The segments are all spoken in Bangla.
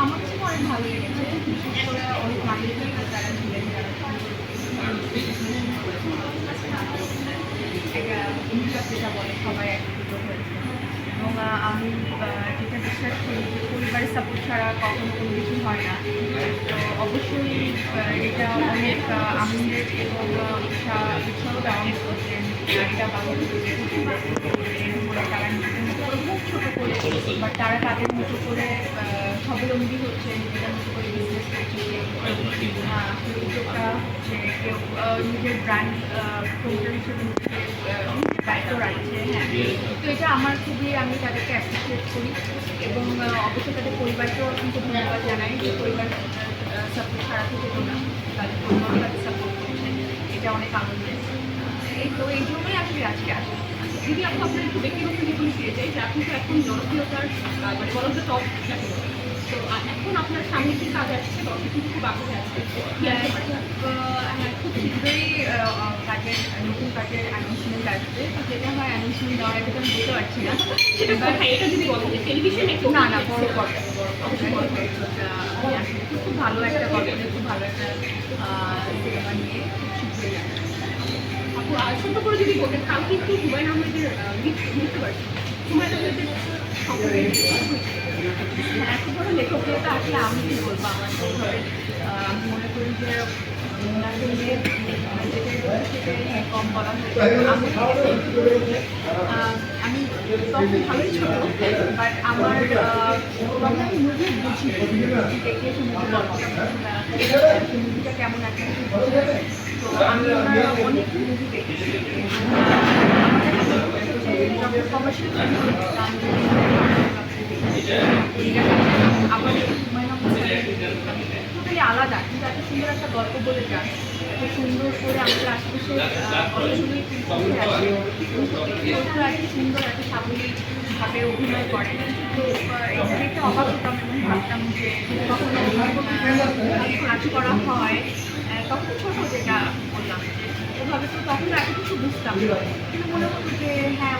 আমার অনেক ভালো লেগেছে বিশেষ অনেক ছিলেন যেটা বলে সবাই একত্রিত হয়েছে এবং আমি যেটা বিশ্বাস করি যে পরিবারের সাপোর্ট ছাড়া কখনো কোনো কিছু হয় না তো অবশ্যই এটা অনেক আনন্দের এবং উৎসাহ উৎসাহ দেওয়া যে এটা বাংলাদেশে এরকম করে তারা খুব ছোটো করে বাট তারা তাদের মতো করে স্বাবলম্বী হচ্ছে নিজেদের মতো করে বিজনেস করছে। কেউ আহ, উদ্যোক্তা হচ্ছে কেউ নিজের ব্র্যান্ড প্রমোটার হিসেবে নিজের দায়িত্ব রাখছে হ্যাঁ। তো এটা আমার খুবই আমি তাদেরকে অ্যাপ্রিসিয়েট করি এবং অবশ্যই তাদের পরিবারকেও অসংখ্য ধন্যবাদ জানাই যে পরিবার সাপোর্ট ছাড়া থেকে না তাদের পরিবার সাপোর্ট করছে। এটা অনেক আনন্দের। এই তো এই জন্যই আসলে আজকে আসি যদি আপু আপনার একটু ব্যক্তিগত জীবনে ফিরে যাই যে আপনি তো এখন জনপ্রিয়তার মানে তো টপ তো এখন আপনার সামনে কি কাজ আসছে বা কিছু কিছু বাকি আছে? হ্যাঁ, খুব, হ্যাঁ, শীঘ্রই আহ, আহ, কাজের নতুন কাজের অ্যানাউন্সমেন্ট আসবে। তো যেটা হয় অ্যানাউন্সমেন্ট দেওয়ার আগে তো আমি বলতে পারছি না। সেটা এটা যদি বলেন যে টেলিভিশনে না না বড় পর্দা বড় পর্দা খুব খুব ভালো একটা গল্প খুব ভালো একটা সিনেমা নিয়ে। খুব শীঘ্রই। আর করে যদি বলতেন তাও কিন্তু হুমায়ুন আহমেদের আহ, মৃত্যু মৃত্যু বার্ষিকী। হুমায়ুন আহমেদের সম্পর্কে চাই। হ্যাঁ এত বড় লেখকের তো আসলে আমি কি বলব? আমার আমি মনে করি যে ওনাকে নিয়ে কম বলা হয়েছে তখন ভালোই বাট আমার আমি মুভি বুঝি দেখে সে মুভি গল্পটা মুভিটা কেমন একটা তো আমি ওনার অনেক মুভি দেখেছি। কমার্শিয়াল আবার আলাদা কিন্তু এত সুন্দর একটা গল্প বলে যান। এত সুন্দর করে আমাদের আশেপাশে এত সুন্দর এত সাবলীল ভাবে অভিনয় করে। তো এটা দেখে অবাক হতাম এবং ভাবতাম যে কখনো কাজ করা হয় তখন ছোট যেটা বললাম। ওভাবে তো তখন এত কিছু বুঝতাম কিন্তু মনে হতো যে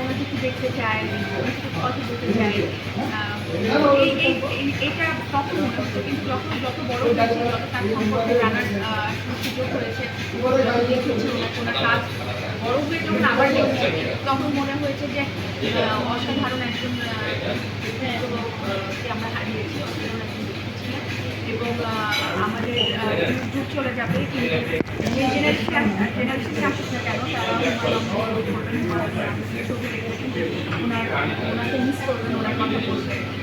হ্যাঁ কিছু দেখতে চায় ওরা কিছু কথা বলতে চায় এটা তখন কিন্তু যখন যত বড় হয়েছে যত তার সম্পর্কে জানার সুযোগ হয়েছে যত ওনার কাজ বড় হয়ে যখন আবার দেখছি, তখন মনে হয়েছে যে অসাধারণ একজন আমরা হারিয়েছি, অসাধারণ এবং আমাদের যুগ চলে যাবে, কিন্তু জেনারেশন না কেন, তারা চেঞ্জ করবেন ওনার কথা বলতে